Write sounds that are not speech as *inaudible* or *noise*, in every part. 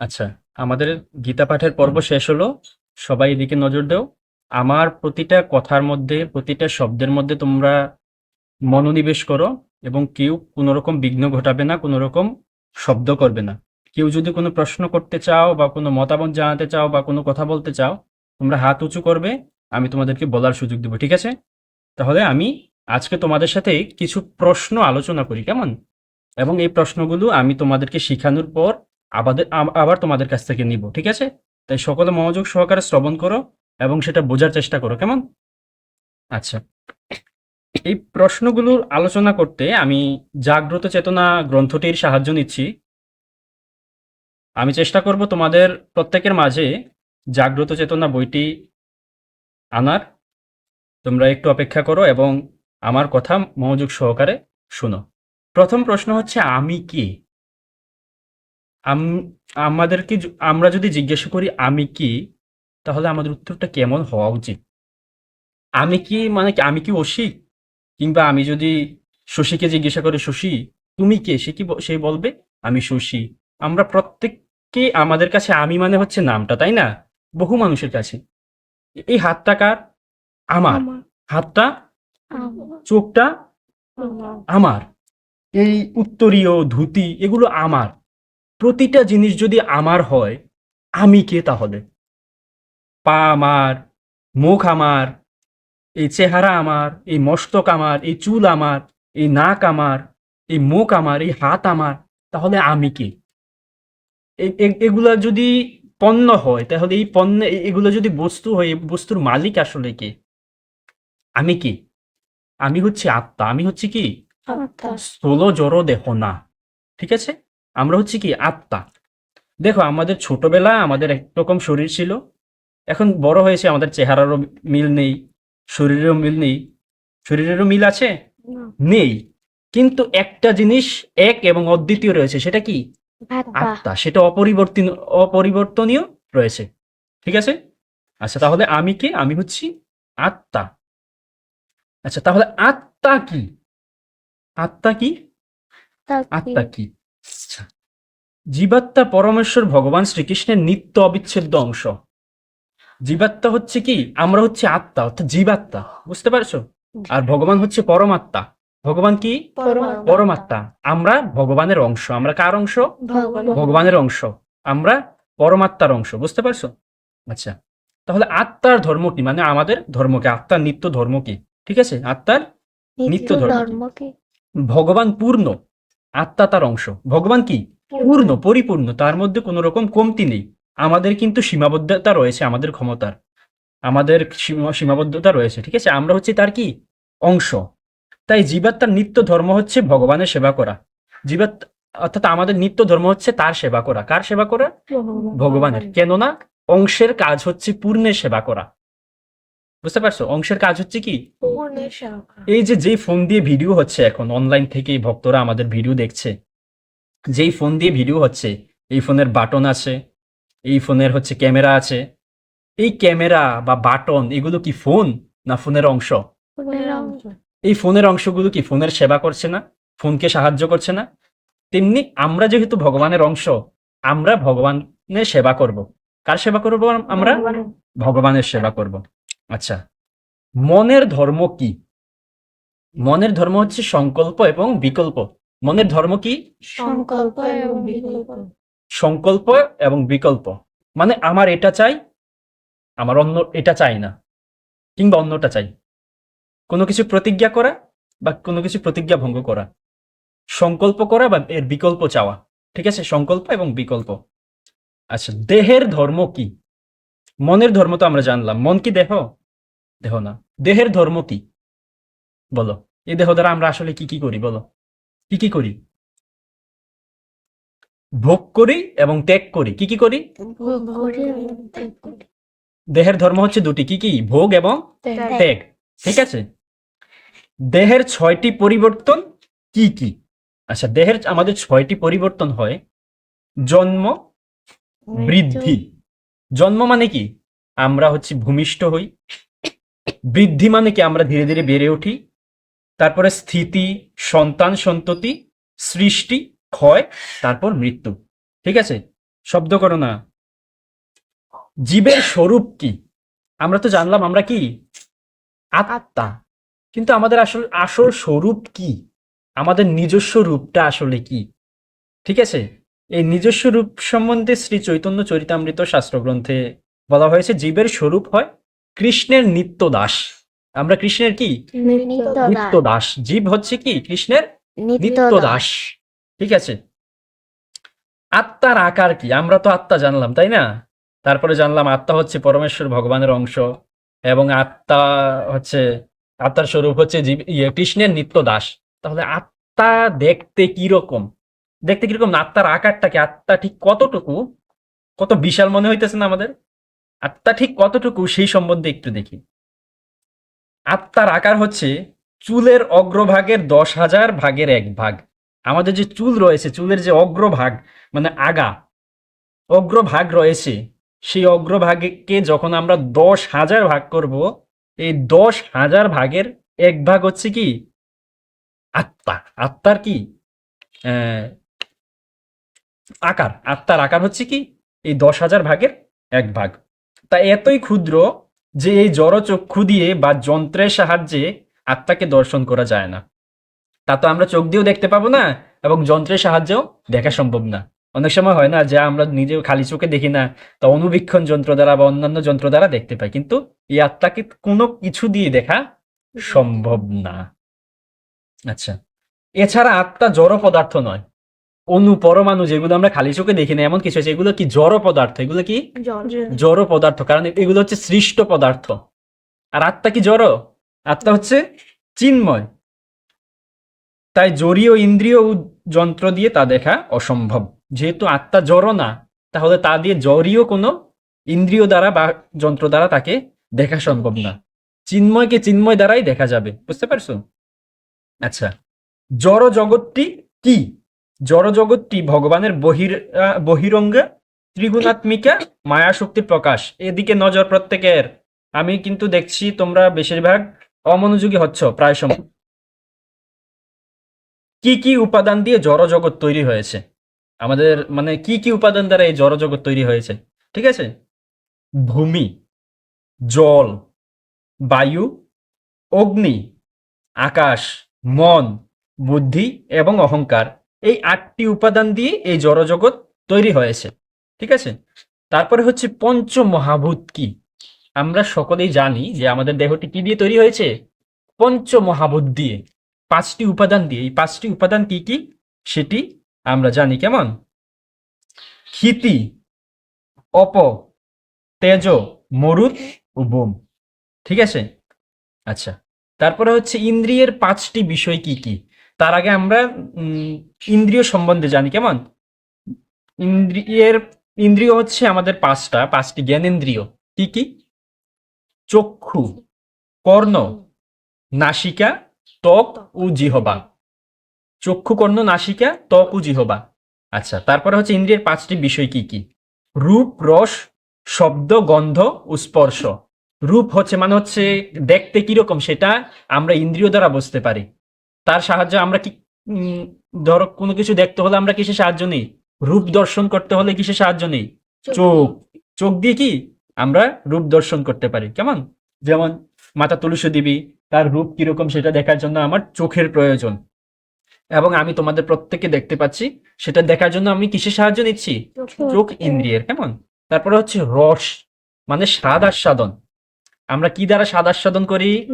আচ্ছা আমাদের গীতা পাঠের পর্ব শেষ হলো। সবাই এদিকে নজর দাও। আমার প্রতিটা কথার মধ্যে, প্রতিটা শব্দের মধ্যে তোমরা মনোনিবেশ করো এবং কেউ কোনো রকম বিঘ্ন ঘটাবে না কোনো রকম শব্দ করবে না। কেউ যদি কোনো প্রশ্ন করতে চাও বা কোনো মতামত জানাতে চাও বা কোনো কথা বলতে চাও, তোমরা হাত উঁচু করবে, আমি তোমাদেরকে বলার সুযোগ দেবো, ঠিক আছে? তাহলে আমি আজকে তোমাদের সাথে কিছু প্রশ্ন আলোচনা করি, কেমন? এবং এই প্রশ্নগুলো আমি তোমাদেরকে শেখানোর পর আবার আবার তোমাদের কাছ থেকে নিব, ঠিক আছে? তাই সকলে মনোযোগ সহকারে শ্রবণ করো এবং সেটা বোঝার চেষ্টা করো, কেমন? আচ্ছা। এই প্রশ্নগুলোর আলোচনা করতে আমি জাগ্রত চেতনা গ্রন্থটির সাহায্য নিচ্ছি। আমি চেষ্টা করব তোমাদের প্রত্যেকের মাঝে জাগ্রত চেতনা বইটি আনার। তোমরা একটু অপেক্ষা করো এবং আমার কথা মনোযোগ সহকারে শোনো। প্রথম প্রশ্ন হচ্ছে, আমি কি? আম- আমাদেরকে য- আমরা যদি জিজ্ঞাসা করি আমি কি? তাহলে আমাদের উত্তরটা কেমন হওয়া উচিত? আমি কি মানে কি? আমি কি অসি কিংবা আমি যদি শশীকে জিজ্ঞাসা করি শশী তুমি কে? সে কি ব- সে বলবে আমি শশী। আমরা প্রত্যেককে আমাদের কাছে আমি মানে হচ্ছে নামটা তাই না? বহু মানুষের কাছে। এই হাতটা কার? আমার। হাতটা? চোখটা? আমার। এই উত্তরীয় ধুতি এগুলো আমার। প্রতিটা জিনিস যদি আমার হয় আমি কে তাহলে? পা আমার মুখ আমার এই চেহারা আমার এই মস্তক আমার এই চুল আমার এই নাক আমার এই মুখ আমার এই হাত আমার তাহলে আমি কে? এগুলা যদি পণ্য হয় তাহলে এই পণ্য এগুলো যদি বস্তু হয় বস্তুর মালিক আসলে কে? আমি কি? আমি হচ্ছে আত্মা আমি হচ্ছে কি? স্থূল জড় দেহ না ঠিক আছে? আমরা হচ্ছে কি আত্মা। দেখো আমাদের ছোটবেলা আমাদের একরকম শরীর ছিল। এখন বড় হয়েছে আমাদের চেহারারও মিল নেই শরীরেরও মিল নেই। শরীরেরও মিল আছে? নেই। কিন্তু একটা জিনিস এক এবং অদ্বিতীয় রয়েছে সেটা কি? আত্মা। সেটা অপরিবর্তন অপরিবর্তনীয় রয়েছে। ঠিক আছে? আচ্ছা তাহলে আমি কে? আমি হচ্ছি আত্মা। আচ্ছা তাহলে আত্মা কি? আত্মা কি? আত্মা কি। জীবাত্মা পরমেশ্বর ভগবান শ্রীকৃষ্ণের নিত্য অবিচ্ছেদ্য অংশ। জীবাত্মা হচ্ছে কি? আমরা হচ্ছে আত্মা অর্থাৎ জীবাত্মা। বুঝতে পারছ? আর ভগবান হচ্ছে পরমাত্মা। ভগবান কি? পরমাত্মা। আমরা ভগবানের অংশ। আমরা কার অংশ? ভগবানের অংশ। আমরা পরমাত্মার অংশ। বুঝতে পারছ? আচ্ছা। তাহলে আত্মার ধর্ম কি? মানে আমাদের ধর্ম কি? আত্মার নিত্য ধর্ম কি? ঠিক আছে? আত্মার নিত্য ধর্ম কি? ভগবান পূর্ণ। আত্মা তার অংশ। ভগবান কি? পূর্ণ পরিপূর্ণ তার মধ্যে কোনো রকম কমতি নেই। আমাদের কিন্তু সীমাবদ্ধতা রয়েছে আমাদের ক্ষমতার। আমাদের সীমাবদ্ধতা রয়েছে ঠিক আছে? আমরা হচ্ছে তার কি? অংশ। তাই জীবাত্মার নিত্য ধর্ম হচ্ছে ভগবানের সেবা করা। জীবাত অর্থাৎ আমাদের নিত্য ধর্ম হচ্ছে তার সেবা করা। কার সেবা করা? ভগবানের। কেননা অংশের কাজ হচ্ছে পূর্ণের সেবা করা। বুঝতে পারছ? অংশের কাজ হচ্ছে কি? এই যে যেই ফোন দিয়ে ভিডিও হচ্ছে এখন অনলাইন থেকে ভক্তরা আমাদের ভিডিও দেখছে। যেই ফোন দিয়ে ভিডিও হচ্ছে এই ফোনের বাটন আছে এই ফোনের হচ্ছে ক্যামেরা আছে এই ক্যামেরা বা বাটন এগুলো কি ফোন না ফোনের অংশ? এই ফোনের অংশগুলো কি ফোনের সেবা করছে না? ফোনকে সাহায্য করছে না? তেমনি আমরা যেহেতু ভগবানের অংশ আমরা ভগবানের সেবা করব। কার সেবা করব আমরা? ভগবানের সেবা করব। আচ্ছা মনের ধর্ম কি? মনের ধর্ম হচ্ছে সংকল্প এবং বিকল্প। মনের ধর্ম কি? সংকল্প এবং বিকল্প। সংকল্প এবং বিকল্প। মানে আমার এটা চাই আমার অন্য এটা চাই না কিংবা অন্যটা চাই। কোনো কিছু প্রতিজ্ঞা করা বা কোনো কিছু প্রতিজ্ঞা ভঙ্গ করা। সংকল্প করা বা এর বিকল্প চাওয়া। ঠিক আছে? সংকল্প এবং বিকল্প। আচ্ছা দেহের ধর্ম কি? মনের ধর্ম তো আমরা জানলাম। মন কি দেহ? দেহ না। দেহের ধর্ম কি? বলো। এই দেহ দ্বারা আমরা আসলে কি কি করি? বলো। কি কি করি? ভোগ করি এবং ত্যাগ করি। কি কি করি? ভোগ করি এবং ত্যাগ করি। দেহের ধর্ম হচ্ছে দুটি। কি কি? ভোগ এবং। ত্যাগ। ঠিক আছে? দেহের ছয়টি পরিবর্তন কি কি? আচ্ছা দেহের আমাদের ছয়টি পরিবর্তন হয়। জন্ম বৃদ্ধি। জন্ম মানে কি? আমরা হচ্ছে ভূমিষ্ঠ হই। বৃদ্ধি মানে কি? আমরা ধীরে ধীরে বেড়ে উঠি। তারপরে স্থিতি, সন্তান, সন্ততি, সৃষ্টি, ক্ষয়, তারপর মৃত্যু। ঠিক আছে? শব্দ করো না। জীবের স্বরূপ কি? আমরা তো জানলাম, আমরা কি? আত্মা। কিন্তু আমাদের আসল আসল স্বরূপ কি? আমাদের নিজস্ব রূপটা আসলে কি? ঠিক আছে? এই নিজস্ব রূপ সম্বন্ধে শ্রী চৈতন্য চরিতামৃত শাস্ত্রগ্রন্থে বলা হয়েছে, জীবের স্বরূপ হয় কৃষ্ণের নিত্য দাস। আমরা কৃষ্ণের কি? নিত্য দাস জীব হচ্ছে কি? কৃষ্ণের নিত্য দাস ঠিক আছে? আত্মার আকার কি? আমরা তো আত্মা জানলাম তাই না? তারপরে জানলাম আত্মা হচ্ছে পরমেশ্বর ভগবানের অংশ এবং আত্মা হচ্ছে আত্মার স্বরূপ হচ্ছে জীব ইয়ে কৃষ্ণের নিত্য দাস তাহলে আত্মা দেখতে কি রকম দেখতে কীরকম আত্মার আকারটা কি? আত্মা ঠিক কতটুকু? কত বিশাল মনে হইতেছে না আমাদের? আত্মা ঠিক কতটুকু? সেই সম্বন্ধে একটু দেখি। আত্মার আকার হচ্ছে চুলের অগ্রভাগের দশ হাজার ভাগের এক ভাগ। আমাদের যে চুল রয়েছে, চুলের যে অগ্রভাগ মানে আগা, অগ্রভাগ রয়েছে, সেই অগ্রভাগকে যখন আমরা দশ হাজার ভাগ করব, এই দশ হাজার ভাগের এক ভাগ হচ্ছে কি? আত্মা। আত্মার কি? আকার। আত্মার আকার হচ্ছে কি? এই দশ হাজার ভাগের এক ভাগ। তা এতই ক্ষুদ্র যে এই জড়চক্ষু দিয়ে বা যন্ত্রের সাহায্যে আত্মাকে দর্শন করা যায় না। তা তো আমরা চোখ দিয়েও দেখতে পাবো না এবং যন্ত্রের সাহায্যেও দেখা সম্ভব না। অনেক সময় হয় না যে আমরা নিজে খালি চোখে দেখি না, তা অনুবীক্ষণ যন্ত্র দ্বারা বা অন্যান্য যন্ত্র দ্বারা দেখতে পাই। কিন্তু এই আত্মাকে কোনো কিছু দিয়ে দেখা সম্ভব না। আচ্ছা এছাড়া আত্মা জড় পদার্থ নয়। অনু পরমাণু যেগুলো আমরা খালি চোখে দেখি না এমন কিছু আছে। এগুলো কি জড় পদার্থ? এগুলো কি? জড়। পদার্থ। কারণ এগুলো হচ্ছে সৃষ্ট পদার্থ। আর আত্মা কি জড়? আত্মা হচ্ছে চিন্ময়। তাই জড়ীয় ইন্দ্রিয় যন্ত্র দিয়ে তা দেখা অসম্ভব। যেহেতু আত্মা জড় না তাহলে তা দিয়ে জড়ীয় কোনো ইন্দ্রিয় দ্বারা বা যন্ত্র দ্বারা তাকে দেখা সম্ভব না। চিন্ময়কে চিন্ময় দ্বারাই দেখা যাবে। বুঝতে পারছ? আচ্ছা। জড় জগৎটি কি? জড় জগৎটি ভগবানের বহির বহিরঙ্গে ত্রিগুণাত্মিকা মায়া শক্তির প্রকাশ। এদিকে নজর প্রত্যেকের। আমি কিন্তু দেখছি তোমরা বেশিরভাগ অমনোযোগী হচ্ছ প্রায় সময়। কি কি উপাদান দিয়ে জড় জগৎ তৈরি হয়েছে? আমাদের মানে কি কি উপাদান দ্বারা এই জড় জগৎ তৈরি হয়েছে? ঠিক আছে? ভূমি, জল, বায়ু, অগ্নি, আকাশ, মন, বুদ্ধি এবং অহংকার। এই আটটি উপাদান দিয়ে এই জড়জগৎ তৈরি হয়েছে, ঠিক আছে? তারপরে হচ্ছে পঞ্চ মহাভূত কি? আমরা সকলেই জানি যে আমাদের দেহটি কি দিয়ে তৈরি হয়েছে? পঞ্চ মহাভূত দিয়ে। পাঁচটি উপাদান দিয়ে। এই পাঁচটি উপাদান কি কি? সেটি আমরা জানি কেমন? ক্ষিতি, অপ, তেজ মরুত ও বোম, ঠিক আছে? আচ্ছা তারপরে হচ্ছে ইন্দ্রিয়ের পাঁচটি বিষয় কি কি? তার আগে আমরা ইন্দ্রিয় সম্বন্ধে জানি, কেমন? ইন্দ্রিয়ের, ইন্দ্রিয় হচ্ছে আমাদের পাঁচটা, পাঁচটি জ্ঞানেন্দ্রিয়। কি কি? চক্ষু, কর্ণ, নাসিকা, ত্বক ও জিহবা। চক্ষু, কর্ণ, নাসিকা, ত্বক ও জিহবা। আচ্ছা তারপরে হচ্ছে ইন্দ্রিয়ের পাঁচটি বিষয় কি কি? রূপ, রস, শব্দ, গন্ধ ও স্পর্শ। রূপ হচ্ছে মানে হচ্ছে দেখতে কীরকম সেটা আমরা ইন্দ্রিয় দ্বারা বুঝতে পারি। তার সাহায্যে আমরা কি ধরো কোনো কিছু দেখতে হলে আমরা কিসে সাহায্য নেই? রূপ দর্শন করতে হলে কিসে সাহায্য নেই? চোখ চোখ। দিয়ে। কি? আমরা রূপ দর্শন করতে পারি। কেমন? যেমন মাতা তুলসী দেবী তার রূপ কীরকম সেটা দেখার জন্য আমার চোখের প্রয়োজন। এবং আমি তোমাদের প্রত্যেককে দেখতে পাচ্ছি সেটা দেখার জন্য আমি কিসের সাহায্য নিচ্ছি? চোখ ইন্দ্রিয়ের। কেমন? তারপরে হচ্ছে রস মানে স্বাদ আস্বাদন। আমরা কি দ্বারা স্বাদ আস্বাদন করি?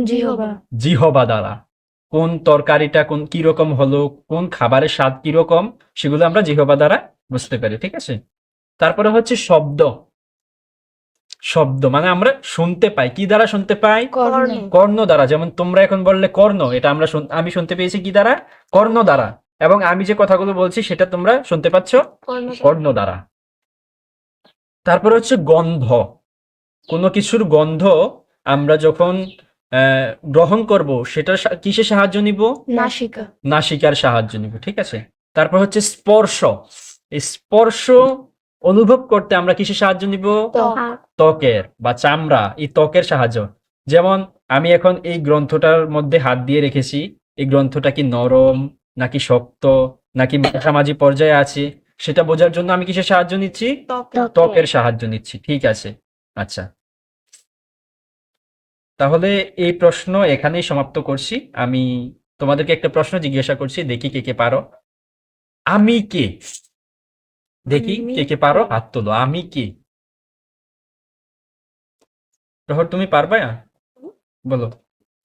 জিহবা দ্বারা। কোন তরকারিটা কোন কীরকম হলো কোন খাবারের স্বাদ কীরকম সেগুলো আমরা জিহবা দ্বারা বুঝতে পারি ঠিক আছে? তারপরে হচ্ছে শব্দ। শব্দ মানে আমরা শুনতে পাই। কি দ্বারা শুনতে পাই? কর্ণ। কর্ণ। দ্বারা। যেমন তোমরা এখন বললে কর্ণ এটা আমরা আমি শুনতে পেয়েছি কি দ্বারা? কর্ণ দ্বারা। এবং আমি যে কথাগুলো বলছি সেটা তোমরা শুনতে পাচ্ছ? কর্ণ দ্বারা। তারপর হচ্ছে গন্ধ। কোনো কিছুর গন্ধ আমরা যখন গ্রহণ করব সেটা কিসে সাহায্য নিব? নাসিকা। নাসিকার সাহায্য নিব ঠিক আছে? তারপর হচ্ছে স্পর্শ। স্পর্শ অনুভব করতে আমরা কিসে সাহায্য নিব? ত্বকের বা চামড়া এই ত্বকের সাহায্য। যেমন আমি এখন এই গ্রন্থটার মধ্যে হাত দিয়ে রেখেছি এই গ্রন্থটা কি নরম নাকি শক্ত নাকি মাঝামাঝি পর্যায়ে আছে সেটা বোঝার জন্য আমি কিসের সাহায্য নিচ্ছি? ত্বকের সাহায্য নিচ্ছি ঠিক আছে। আচ্ছা। তাহলে এই প্রশ্ন এখানেই সমাপ্ত করছি। আমি তোমাদেরকে একটা প্রশ্ন জিজ্ঞাসা করছি দেখি কে কে পারো। আমি কে? দেখি কে কে পারো হাত তোলো আমি কে? প্রহর তুমি পারবা বলো।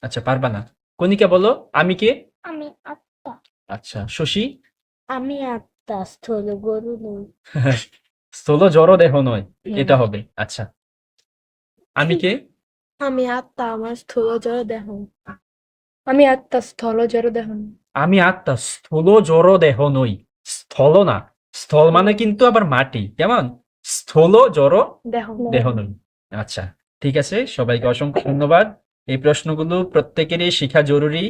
আচ্ছা পারবা না। কনিকা বলো আমি কে? আমি আত্মা। আচ্ছা শশী? আমি আত্মা স্থল গরু নই। *laughs* স্থূল জড় দেহ নয় এটা হবে। আচ্ছা। আমি কে? আমি আত্মা আমার স্থূল জড় দেহ। আমি আত্মা স্থল জড় দেহ আমি আত্মা স্থূল জড় দেহ নই। স্থল না স্থল মানে কিন্তু আবার মাটি কেমন? স্থূল জড় দেহ দেহ নই। আচ্ছা ঠিক আছে সবাইকে অসংখ্য ধন্যবাদ। এই প্রশ্নগুলো প্রত্যেকেরই শেখা জরুরি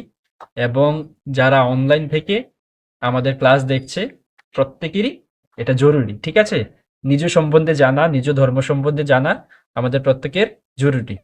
এবং যারা অনলাইন থেকে আমাদের ক্লাস দেখছে প্রত্যেকেরই এটা জরুরি ঠিক আছে? নিজ সম্বন্ধে জানা নিজ ধর্ম সম্বন্ধে জানা আমাদের প্রত্যেকের জরুরি।